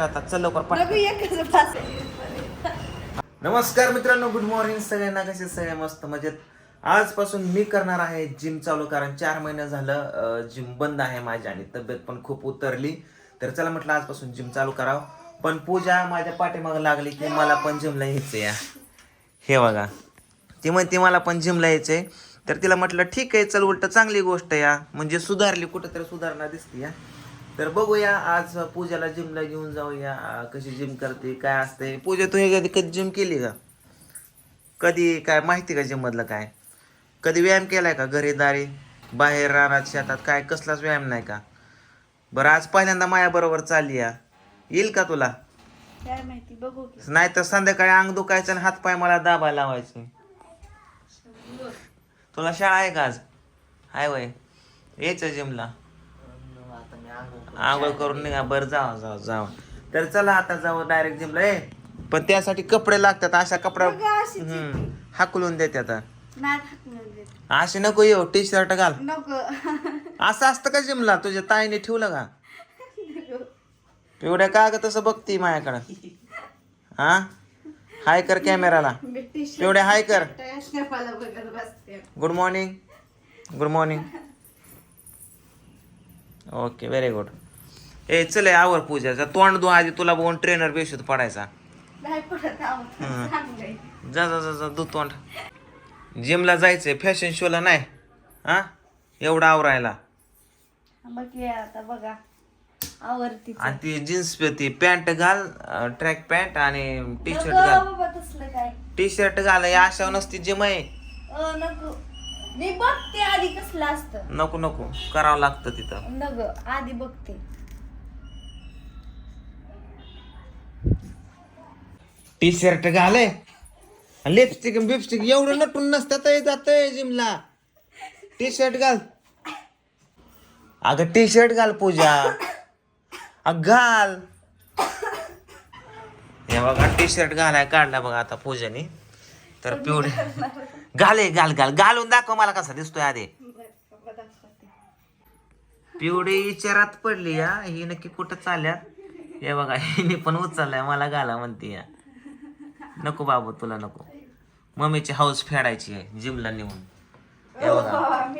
आता चल लवकर पाठ बघू एकच पास नमस्कार मित्रांनो गुड मॉर्निंग सगळ्यांना. कसे सगळे? मस्त मजेत. आजपासून मी करणार आहे जिम चालू कारण चार महिने झालं जिम बंद आहे माझी आणि तब्येत पण खूप उतरली. तर चला म्हटलं आजपासून जिम चालू करावं. पण पूजा माझ्या पाठीमागं लागली की मला पण जिमला यायचं या हे बघा. ती म्हणते मला पण जिमला यायचंय तर तिला म्हटलं ठीक आहे चल उलट चांगली गोष्ट या. म्हणजे सुधारली कुठंतरी सुधारणा दिसते या. तर बघूया आज पूजाला जिमला घेऊन जाऊया. कशी जिम करते काय असते? पूजा तू हे कधी कधी जिम केली का? कधी काय माहिती का जिम मधलं काय? कधी व्यायाम केलाय का घरी दारी? बाहेर रानात शेतात काय? कसलाच व्यायाम नाही का? बरं आज पहिल्यांदा माया बरोबर चालली या. येईल का तुला? काय माहिती बघू नाही तर संध्याकाळी अंग दुखायचं आणि हातपाय मला दाबायला लावायचे. तुला शाळा आहे का आज? आहे वय. यायचं जिमला आंघोळ करून निघा. बरं जावा जावा जावा. तर चला आता जाऊ डायरेक्ट जिमला ए पण त्यासाठी कपडे लागतात. अशा कपडा बघ अशीच हम्म हाकलून देते आता. नाही हाकलून देत. असे नको येऊ. टी शर्ट घाल. नको. असं असतं का जिमला तुझ्या ताईने ठेवलं का? एवढ्या का ग तसं बघती माझ्याकडं? हा हाय कर कॅमेराला मी टी-शर्ट एवढे हाय कर. स्नॅपाला बघत बसते. Good morning good morning okay very good ए चले आवर पूजाचा तोंड दो आधी. तुला बघून ट्रेनर बेशुद्ध पडायचा. नाही पडत आहोत. चांगलंय जा जा जा जा दू तोंड. जिमला जायचंय. फॅशन शोला नाही. हा? एवढा आवरायला. बघ आता बघा. आवडती आणि ती जीन्स ती पॅन्ट घाल ट्रॅक पॅन्ट आणि टी शर्ट नको घाल. बाबा तसलं काय. टी शर्ट घाल. या अशा नसती जिम आहे. अ, नको. मी बघते आधी कसलं असतं. नको नको. करावं लागतं तिथं. नको आधी बघते. टी शर्ट घाले लिपस्टिक बिपस्टिक एवढं नटून नसतात जातंय जिमला. टी शर्ट घाल. अगं टी शर्ट घाल पूजा. अग घाल. हे बघा टी शर्ट घालाय काढला बघा आता पूजाने. तर पिवळे. घाले घाल घाल. घालून दाखव मला कसा दिसतोय आधी. पिवळी विचारात पडली या ही नक्की कुठं चालल्या? हे बघा हिने पण उचललाय. मला घाला म्हणते या नको बाबू तुला नको. मम्मीची हाऊस फेडायची आहे जिमला नेऊन. हे बघा.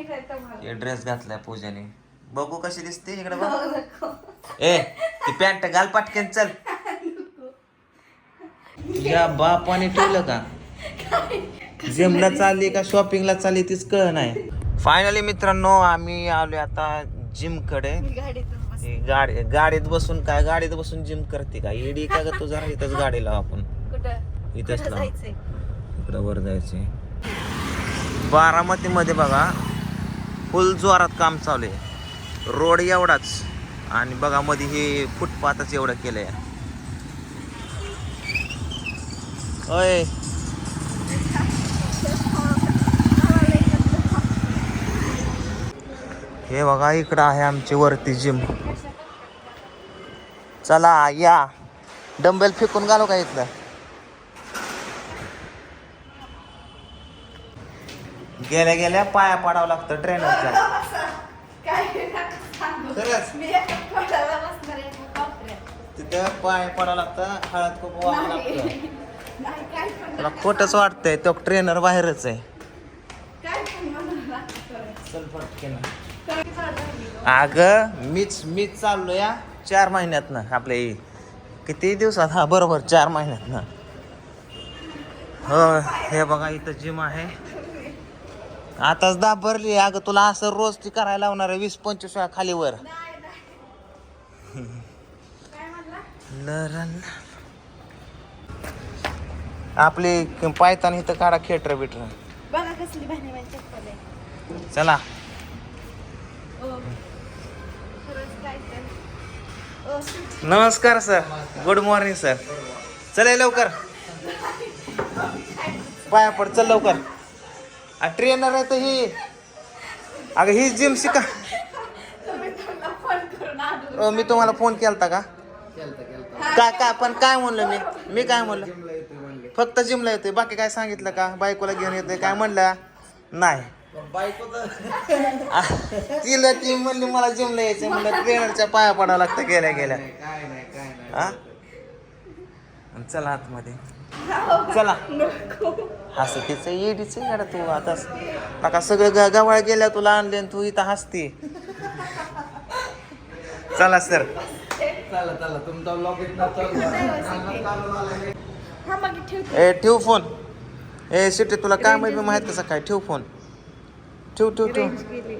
हे ड्रेस घातलाय पूजाने. बघू कशी दिसते इकडे बघ. ए ती पॅन्ट घाल पाटकेन चल. या बापाने ठेवलं का? जिमला चालली का शॉपिंगला चालली तीच कळ नाही. फायनली मित्रांनो आम्ही आलोय आता जिमकडे. गाडी गाडीत बसून काय? गाडीत बसून जिम करते का? इडी का ग तू? जरा इथंच गाडी लाव आपण इथंच लाव इकडं वर जायचे बारामती मध्ये बघा फुल जोरात काम चालू आहे. रोड एवढाच. आणि बघा मध्ये हे फुटपाथच एवढं केलंय. हे बघा इकडं आहे आमची वरती जिम चला या डंबेल फेकून घालू का इथलं गेल्या गेल्या पाया पाडावं लागतं. खरंच कोपऱ्यात. तिथं पाय पडावं लागतं हळद खूप लागतं तुला खोटच वाटतंय तो ट्रेनर बाहेरच आहे. चल झालं? अगं. मीच मीच चाललो या चार महिन्यात ना आपल्या हे. किती दिवसात? हा बरोबर चार महिन्यात ना हो हे बघा इथं जिम आहे. आताच दाब भरली अगं तुला असं रोज ती करायला लावणार आहे वीस पंचवीस वेळा खाली वर. आपली पायतान इथं काढा खेटर बिटर. बघा कसली चला ओ. खरंच काय तर. ओ, सुट. नमस्कार सर गुड मॉर्निंग सर चला लवकर. पाया पड चल लवकर. ट्रेनर आहे तर ही. अगं ही जिम शिका. अ, मी तुम्हाला फोन केलता का? काय काय पण काय म्हणलं मी? मी काय म्हणलं? फक्त जिमला येते बाकी काय सांगितलं का? बायकोला घेऊन येते काय म्हणलं? नाही. आ, तिला ती म्हणली मला जिमला यायचं म्हणलं ट्रेनरच्या पाया पडावं लागतं गेल्या गेल्या. काय नाही काय नाही. हा? आणि चला आतमध्ये. चला. हसतीच येडीच गाडा तू आता नका सगळं गा- गावाळ गेल्या तुला आणले आणि तू इथं हसते. चला सर. चला चला तुमचा ब्लॉग इथला चालू आहे. हा मग ठेव ए ठेव फोन ए सिटी तुला काय माहिती माहीत कसं काय? ठेव फोन ठेव ठेव ठेव. गेली.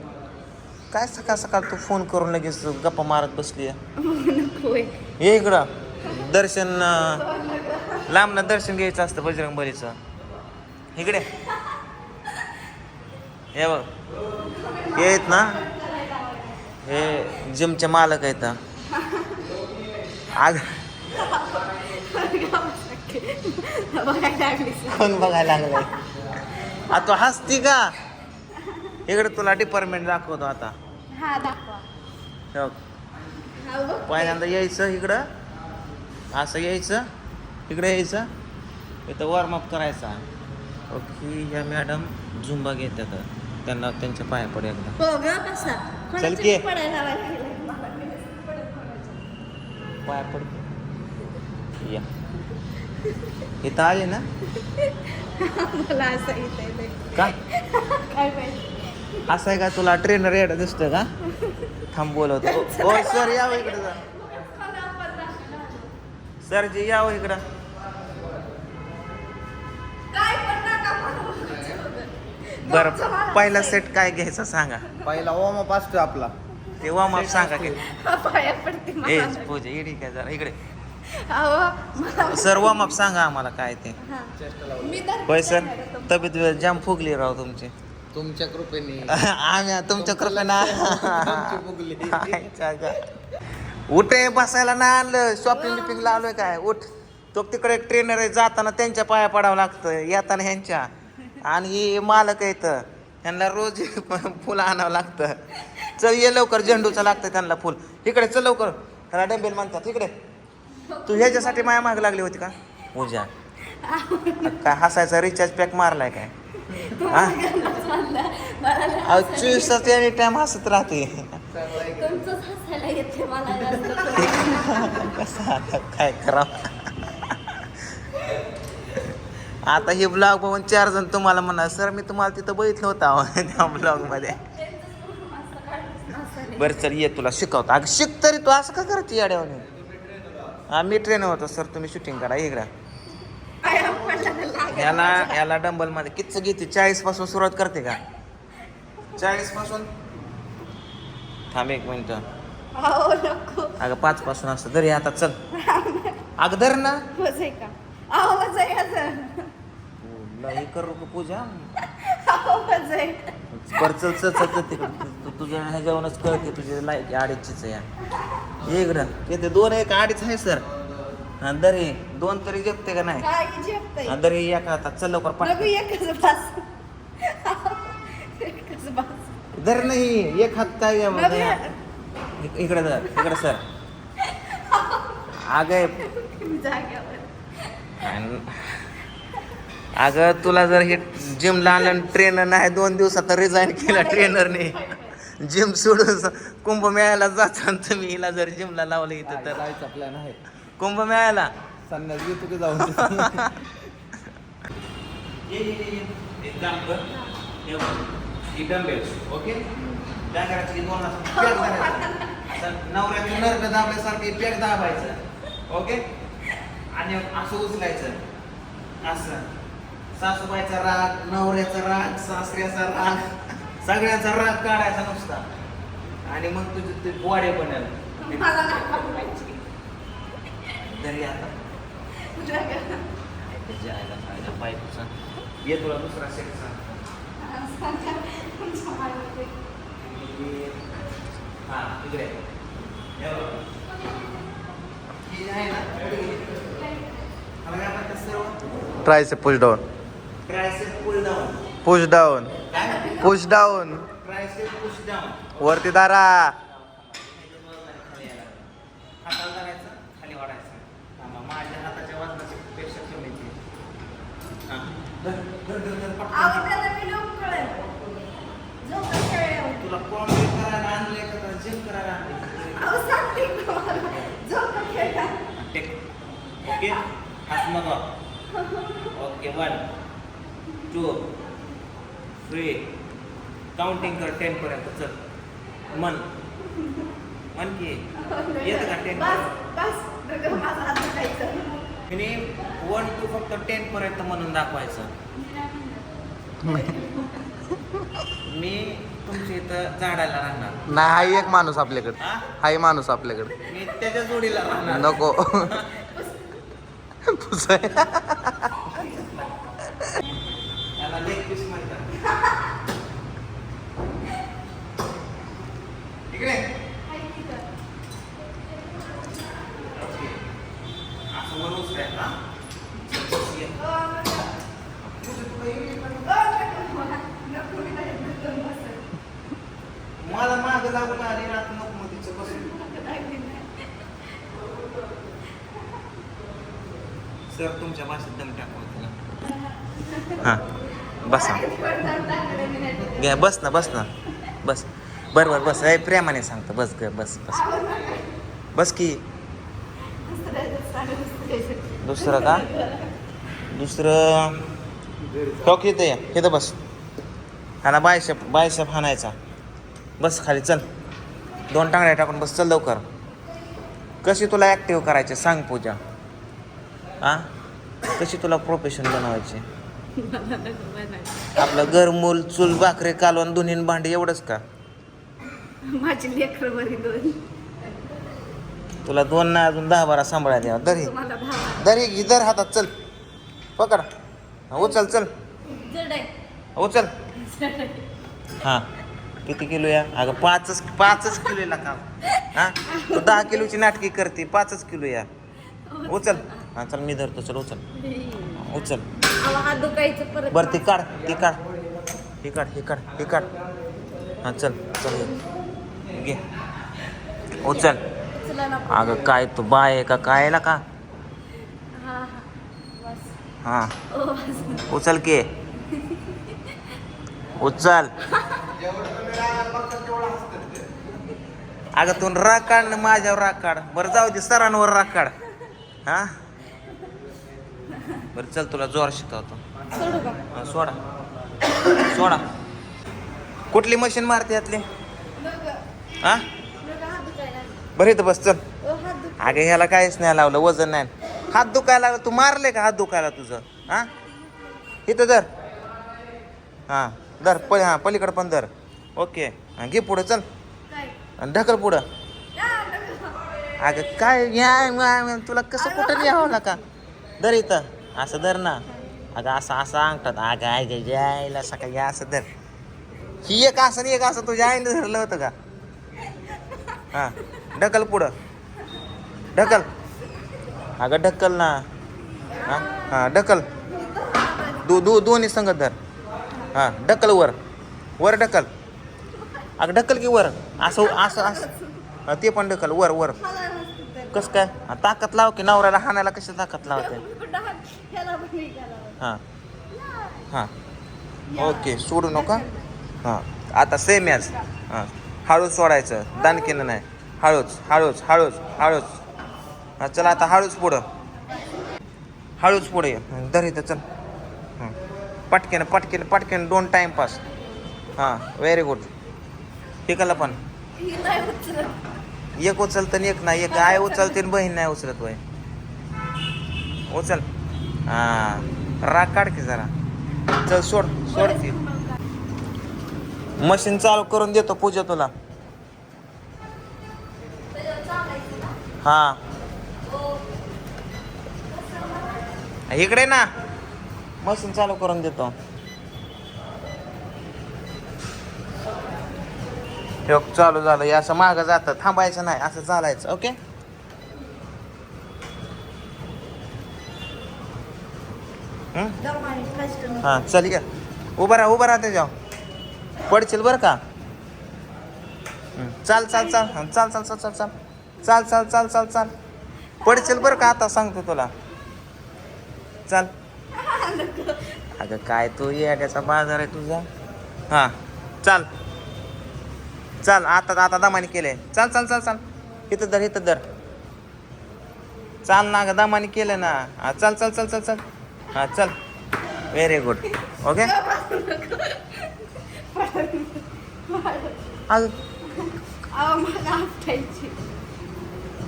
काय सकाळ सकाळ तू फोन करून लगेच गप्पा मारत बसली नकोय. ये इकडं. दर्शन अं, लांबनं दर्शन घ्यायचं असतं बजरंग बलीचं इकडे. हे बघ. हे आहेत ना हे जिमचे मालक आहेत. आग बघायला लागली कोण बघायला लागलाय. आ तू हसती का? इकडे तुला डिपार्टमेंट दाखवतो आता. हा दाखवा. हे बघ. हा बघ. पहिल्यांदा यायचं इकडं. असं यायचं इकडे यायचं इथं वॉर्मअप करायचा. ओके ह्या मॅडम झुंबा घेतात. त्यांना त्यांच्या पाया पड एकदा. हो ग बसा. चल की. पडायला? पाया पड. या. इथं आले ना? मला असं का? काय माहिती. असं आहे का तुला ट्रेनर येडा दिसतं का? थांब बोलवतो. ओ सर यावं इकडे जा. सर जी यावं इकडं. बरं पहिला सेट काय घ्यायचा सांगा. पहिला वॉर्मअप असतो आपला. ते वॉर्मअप सांगा की. पाया पडते ए मला. पूजा इडी काय जरा इकडे. अहो, मला- सर वॉर्मअप सांगा आम्हाला काय ते. हा. मी तर- होय सर तब्येत जाम फुगली राव तुमची. तुमच्या कृपेने. आम्ही तुमच्या कृपेना. उठे बसायला नाही आणलं. शॉपिंग बिपिंग लावलोय काय? उठ. तो तिकडे एक ट्रेनर आहे जाताना त्यांच्या पाया पडावं लागतं. येताना ह्यांच्या. आणि ही मालक आहेत. त्यांना रोज फुलं आणावं लागतं. चल ये लवकर. झेंडूचं लागतं त्यांना फुल. इकडे चल लवकर. ह्याला डंबेल म्हणतात. इकडे. तू ह्याच्यासाठी माया माग लागली होती का? पूजा. काय हसायचा रिचार्ज पॅक मारलाय काय? चोवीस तास एनी टाइम हसत राहते. कसं काय करा आता हे ब्लॉग बघून चार जण तुम्हाला म्हणा सर मी तुम्हाला तिथं बघितलं होतं त्या ब्लॉगमध्ये. बरं चल ये तुला शिकवतो. अगं शिक तरी तू असं का करते याड्यावर हा मी ट्रेन होतो सर तुम्ही शूटिंग करा इकडं पाया पडला तर लागेल. याला याला डंबलमध्ये. किती घेते चाळीसपासून सुरुवात करते का? चाळीसपासून. थांब एक मिनिट. नको. अगं पाच पासून असतं. तरी आता चल. अगं धर ना. हे करू का पूजा. बरं चल चल चल तिकडं. तू तुझ्या ह्याच्यावरूनच कळते तुझे लाईक अडीचचीच आहे. या ये इकडं. किती दोन एक अडीच आहे सर. हा दरी दोन तरी जगते का नाही काय झेपतंय? हा, दरी एक आता चल लवकर पाठ एकच बस. एकच बस. धर नाही एक हात काय. इक- इकडे धर इकडे सर अगं जाग्यावर. अगं तुला जर हे जिमला आणलं ट्रेनर नाही दोन दिवसात रिझाईन केला ट्रेनरने जिम सोडून कुंभमेळ्याला जाता तुम्ही हिला जर जिमला लावलं इथं तर जायचा प्लॅन आहे कुंभमेळ्याला संन्यास घेतो की जाऊन ओके नवऱ्याची नर्क दाबल्यासारखी पेट दाबायचं? ओके आणि असं उचलायचं. असं. सासूबाईचा राग नवऱ्याचा राग सासऱ्याचा राग सगळ्यांचा राग काढायचा नुसता. आणि मग तुझी ते बॉडी बनेल. तरी आता. त्याच्या आईला फायदा बायकोचा ये तुला दुसरा सेट सांग. हा down tricep push down push down push down वरती दारा हाताला धरायचं खाली वाढायचं थांबा, माझ्या हाताच्या वजनाची पेक्षा कमीची हा. धर, धर, धर, धर, पटकन. अहो, त्याला मी लोक कळेल. झोपून खेळल्यावर. तुला कॉमेडी करायला आणलंय का जिम करायला. Take okay? असं नको okay one two three. Counting कर टेन पर्यंत. चल. मन. मन की. येतं का टेन आणि वन टू फक्त टेन पर्यंत म्हणून दाखवायचं. मी तुमच्या इथं झाडायला राहणार. नाही हाही एक माणूस आपल्याकडे. हा? हाही माणूस आपल्याकडे. मी त्याच्या जोडीला राहणार. नको. पुसाय त्याला लेग पीस म्हणतात. इकडे ओके. असं वर उचलायचं, हा? ये. आली ना आता नको मग तिचं बसून सर तुमच्या भाषेत दम टाकू तिला हां बसा. घ्या बस ना बस ना. बस. बरं बरं बस. ए प्रेमाने सांगतो. बस ग बस बस. बस की. दुसरं का? दुसरं. टॉक येतं या इथं बस. ह्याला बायशेप बायशेप हाणायचा. बस खाली चल. दोन टांगड्या टाकून बस चल लवकर. कशी तुला ॲक्टिव्ह करायचे सांग पूजा. आ? कशी तुला प्रोफेशन बनवायचे आपलं घर मूल चूल भाकरे कालवण दोन्ही भांडी एवढंच का? माझी दोन. तुला दोन ना अजून दहा बारा सांभाळायला द्यावा. दरी दरी घे दर हातात चल. पकड. हा, उचल चल. उचल. हा. किती किलो या? अगं पाचच पाचच किलो का हा? तू दहा किलोची नाटकी करते पाचच किलो या. उचल. हा चल मी धरतो चल उचल. उचल. अहो, हात दुखायचं परत. बरं ती काढ ती काढ. हे काढ हे काढ हे काढ. हा चल चल ये. घे. उचल. चला ना. अगं काय तू बाय आहे का? काय आहे का हा हा. बस. हा. ओ बस. उचल के. उचल. अगं तू राग काढ ना माझ्यावर राग काढ. बरं जाऊ दे सरांवर राग काढ. हा? बरं चल तुला जोर शिकवतो. हा, सोडा. सोडा. कुठली मशीन मारते यातली? हा? बरं इथं बस चल. अगं ह्याला काहीच नाही लावलं वजन नाही. हात दुखायला लागला. तू मारले का हात दुखायला तुझं? हा? इथं जर हां. धर पल हां पलीकडं पण धर. ओके हां घे पुढं चल. आणि ढकल पुढं. अगं काय या या- तुला कसं कुठं यावं का धर इथं. असं धर ना. अगं असं असं अंगठात अगं आय गे जायला सकाळी असं धर. ही एक असं एक असं तुझ्या आईने धरलं होतं का? हां ढकल पुढं. ढकल. अगं ढकल ना. हां हां ढकल. दो दो दोन्ही संगत धर. हां ढकल वर. वर ढकल. अगं ढकल की वर. असं असं असं. ते पण ढकल. वर वर. कस कसं काय ताकद लाव की नवऱ्याला हाणायला कशी ताकद लावते? हां. हां. ओके सोडू नका. हां. आता सेम याच हां. हळूच सोडायचं. दानकीनं नाही. हळूच हळूच हळूच हळूच. हां चल आता हळूच पुढं. हळूच पुढे दर येतं इथं चल. पटकेन पटकेन पटकेन दोन टाइमपास हां व्हेरी गुड पिकाला पण. एक उचलतं आणि एक नाही एक आय उचलते आणि बहीण नाही उचलत वय उचल. हां राग काढ की जरा. चल सोड सोड की. मशीन चालू करून देतो पूजा तुला. हां. हा इकडे ना. मशीन चालू करून देतो. हे चालू झालं. हे असं मागं जातं. थांबायचं नाही. असं चालायचं ओके? हां? हा चल या उभा राहा उभा राहा त्याच्यावर. पडशील बरं का? चाल चाल चाल. चाल चाल चाल चाल चाल. चाल चाल चाल चाल चाल. पडशील बरं का? आता सांगतो तुला. चाल. अगं काय तू येड्याचा बाजार आहे तुझा? हां चाल. चाल आता आता दमाने केलंय. चाल चाल चाल चाल. इथं धर इथं धर. चाल ना ग दमाने केलं ना. हां चल चल चल चल चल. हां चल. व्हेरी गुड ओके अगं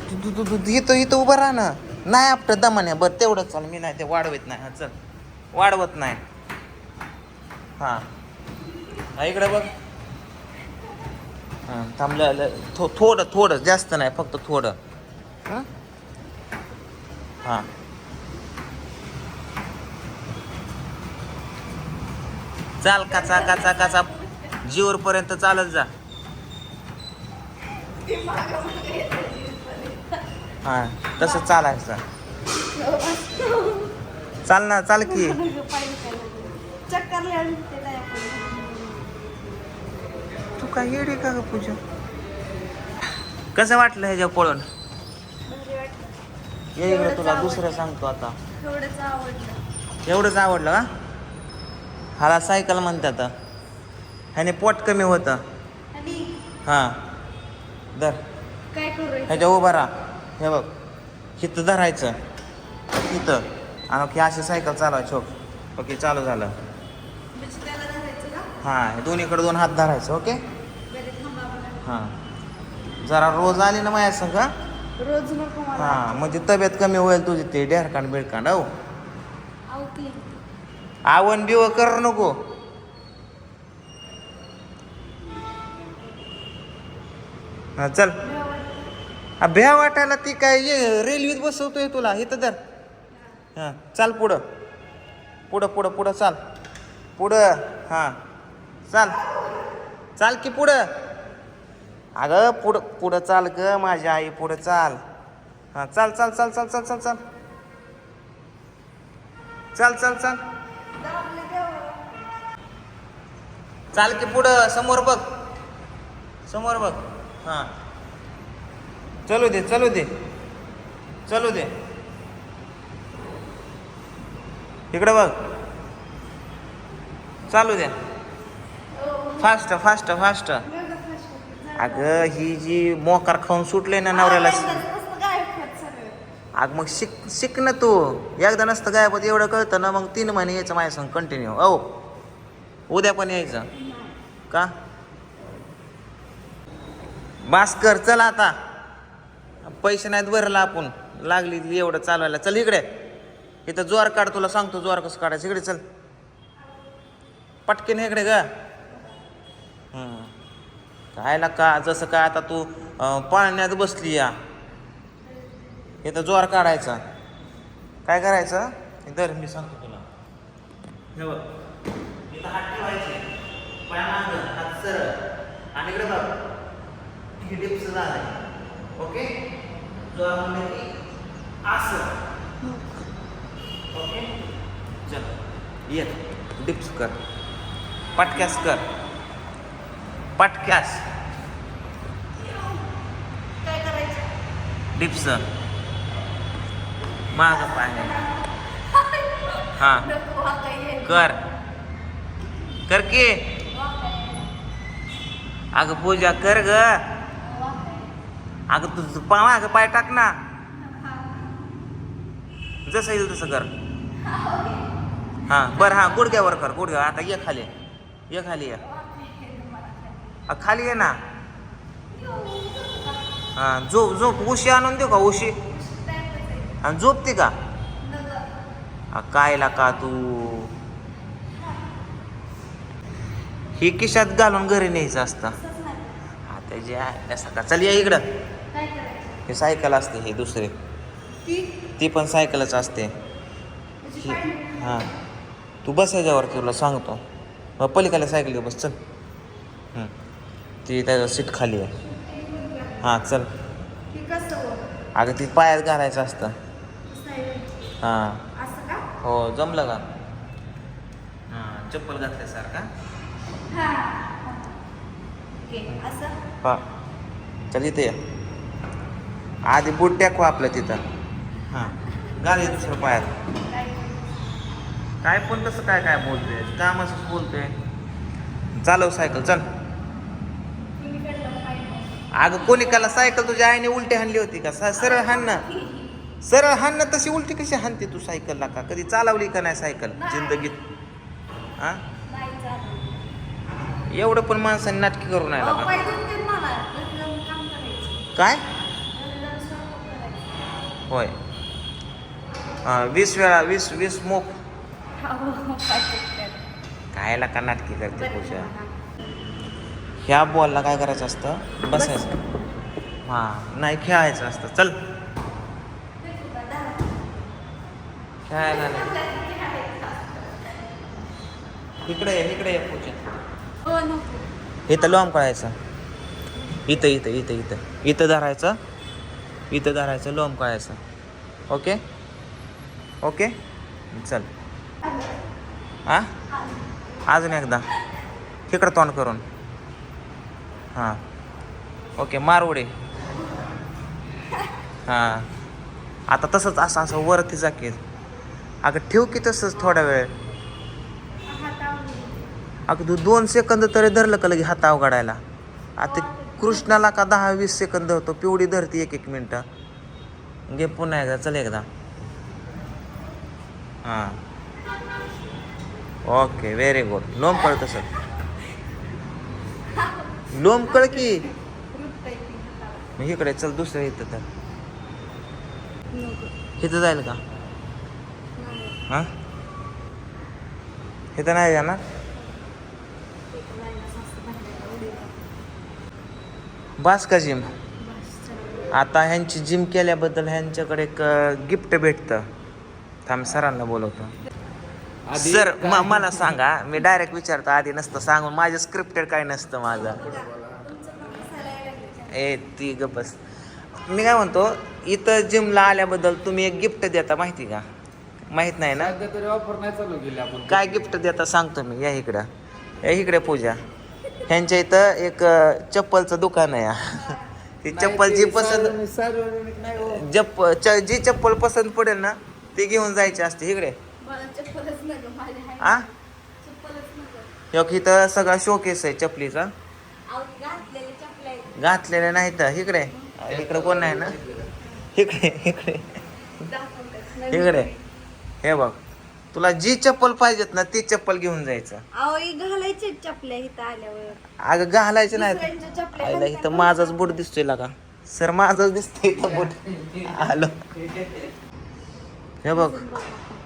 तू तू तू इथं इथं उभं राहा ना. नाही आपलं दमाने. बरं तेवढंच चाल. मी नाही ते वाढवत नाही. हां चल. वाढवत नाही. हां. हा इकडे बघ. हां थांबलं थो थोडं थोडं जास्त नाही फक्त थोडं. हं? हां. चाल काचा काचा काचा. जीवरपर्यंत चालत जा. हां तसं चालायचं. चाल ना चाल की. ते काय येडी का ग पूजा? कसं वाटलं ह्याच्या पळून. ये इकडे एवढंच तुला. दुसरं सांगतो आता. एवढंच आवडलं. का? हाला सायकल म्हणतात. ह्याने पोट कमी होतं. हां. धर. ह्याच्या उभा राहा. हे बघ. इथं धरायचं. इथं. आणि की अशी सायकल चालवायची हो ओके चालू झालं. म्हणजे हां दोन्हीकडे दोन हात धरायचं ओके. हां. जरा रोज आली ना माझ्या संग? रोज हां म्हणजे तब्येत कमी होईल तुझी ते डेरकांड बिळकांड हो. आवण बिव कर नको. हा चल. भ्या वाटायला ती काय रेल्वेत बसवतोय तुला इथं धर. हां चाल पुढं. पुढं पुढं पुढं चाल. पुढं हां. चाल. चाल की पुढं. अगं पुढं पुढं चाल ग माझी आई पुढं चाल. हां चाल चाल चाल चाल चाल चाल चाल. चाल चाल चाल. चाल की पुढं समोर बघ. समोर बघ. हां. चलू दे चलू दे. चलू दे. इकडं बघ. चालू द्या फास्ट फास्ट फास्ट अगं ही जी मोकार खाऊन सुटले ना नवऱ्याला. अग मग शिक शिक ना तू. एकदा नसतं गायब होत एवढं कळतं ना मग तीन महिने यायचं माझ्या संग कंटिन्यू औ. उद्या पण यायचं. का? बास कर चल आता. पैसे नाहीत भरला आपण. लागली एवढं चालवायला. चल इकडे. इथं जोर काढ तुला सांगतो जोर कसं काढायचं. इकडे चल. पटकेन इकडे ग. हं. कायला का जसं काय आता तू पाळण्यात बसली या. इथं जोर काढायचा. काय करायचं? इधर मी सांगतो तुला. हे बघ. इथं हात ठेवायचे. हात सरळ. आणि इकडे बघ. Dips okay? जोर म्हणलं की असं. ओके चल ये डिप्स कर. पटक्यास कर. पटक्यास डिप्स माग पाय हा. कर. कर की. अगं पूजा कर ग. अगं तू पाय टाक ना. जसं येईल तसं कर. हा बरं हा गुडघ्यावर कर गुडघ्या आता ये खाली. ये खाली ये. खाली ये ना. हा झोप झोप उशी आणून देऊ का उशी? आणि झोपते का? कायला का तू? ही किशात घालून घरी न्यायचं असतं. हा त्याची आहे सकाळ चल या इकडं. हे सायकल असते हे दुसरे. ती? ती पण सायकलच असते. हां. तू बस याच्यावर तुला सांगतो. मग पलीकडल्या सायकल बस चल. ती त्याच्या सीट खाली आहे. हां चल. अगं ती पायात घालायचं असतं. हां. हो जमलं का? हां चप्पल घातल्यासारखा. हा हां चल इथे ये. आधी बूट टाकू आपलं तिथं. हां. घाल दुसरं पायात. काय पण कसं काय काय बोलते काम असं बोलते चालव सायकल चल. अगं कोणिकाला सायकल? तुझ्या आईने उलटी हाणली होती का? सरळ हाण ना. सरळ हाण ना तशी उलटी कशी हाणते तू सायकलला का? कधी चालवली का नाही सायकल जिंदगीत? एवढं पण माणसाने नाटकी करू नाही लागा काय? होय. वीस वेळा वीस वीस मोफ कायला का नाटकी करते पूजा. ह्या बॉलला काय करायचं असतं? बसायचं. हां नाही खेळायचं असतं. चल. खेळायला नाही. इकडे ये इकडे ये पूजा. हो. इथं लोंब काढायचं इथं इथं इथं इथं. इथं धरायचं. इथं धरायचं लोंब काढायचं ओके? ओके? चल. आ अजून एकदा. इकडं तोंड करून. हां. ओके मार हां. आता तसंच असं असं वरती जाकी अगं ठेव की तसंच थोडा वेळ. अगं तू दोन सेकंद तरी धरलं का लगे हात अवघडायला? आता कृष्णाला का दहा वीस सेकंद होतो? पिवडी धरती एक एक मिनटं. घे पुन्हा एकदा चल एकदा. हां. ओके व्हेरी गुड लोम कळतं सर लोम कळ की मग इकडे चल दुसरं इथं तर इथं जाईल का हा हां इथं नाही जाणार बास का जिम आता ह्यांची जिम केल्याबद्दल ह्यांच्याकडे एक गिफ्ट भेटतं थांब सरांना बोलवतो आधी सर म- मला सांगा मी डायरेक्ट विचारतो आधी नसतं सांगून माझं स्क्रिप्टेड काय नसतं माझं. ए ती गपस मी काय म्हणतो इथं जिमला आल्याबद्दल तुम्ही एक गिफ्ट देता माहिती का? माहीत नाही ना? सध्या तरी ऑफर नाही चालू केली आपण. काय गिफ्ट देता सांगतो मी या इकडं. या इकडे पूजा. ह्यांच्या इथं एक अं, चप्पलचं दुकान आहे. ती चप्पल जी पसंत सार्वजनिक- सार्वजनिक नाही हो. जप च- जी चप्पल पसंत पडेल ना ती घेऊन जायची असते इकडे. आ? एक इथं सगळा शोकेस आहे चपलीचा. घातलेले नाही तर इकडे. इकडे कोण नाही ना? इकडे इकडे. इकडे. हे बघ तुला जी चप्पल पाहिजेत ना ती चप्पल घेऊन जायचं. अहो घालायचे चपल्या इथं आल्यावर. अगं घालायचं नाही इथं माझाच बूट दिसतोय का सर माझाच दिसतोय इथं बूट. आलो. हे बघ.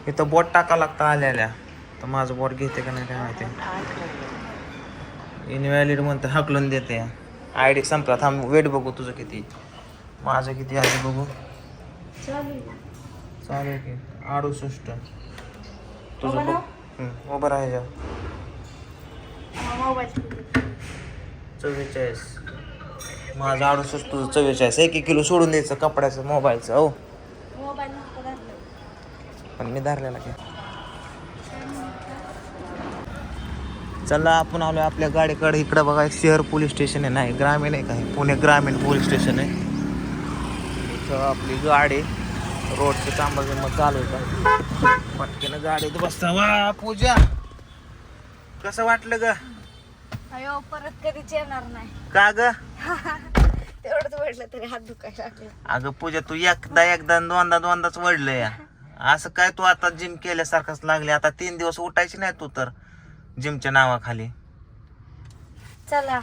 इथं बोट टाका लागतं आल्याल्या. तर माझं बोट घेते का नाही काय माहिती. इनव्हॅलिड म्हणतं हकलून देते. आय डी संपला. थांब वेट बघू तुझं किती. माझं किती आहे बघू. चालेल की. अडुसष्ट. तुझं बघ. उभं राहायचं अहो, मोबाईल. ठेवते. चव्वेचाळीस. माझं अडुसष्ट तुझं चव्वेचाळीस. एक एक किलो सोडून द्यायचं कपड्याचं मोबाईलचं हो. पण मी धरलेला की चला आपण आलो आपल्या गाडीकडे. इकडं बघा शहर पोलीस स्टेशन आहे नाही ग्रामीण आहे काय पुणे ग्रामीण पोलीस स्टेशन आहे. इथं आपली गाडी रोडचं काम मग चालू आहे पटकेनं गाडीत बसता. वा पूजा! कसं वाटलं ग? अयो परत कधीच येणार नाही. का ग? तेवढंच वाटलं तरी हात दुखायला लागले. अगं पूजा तू एकदा एकदा दोनदा दोनदाच वडलं या. असं काय तू आता जिम केल्यासारखंच लागले? आता तीन दिवस उठायची नाही तू तर जिमच्या नावाखाली. चला.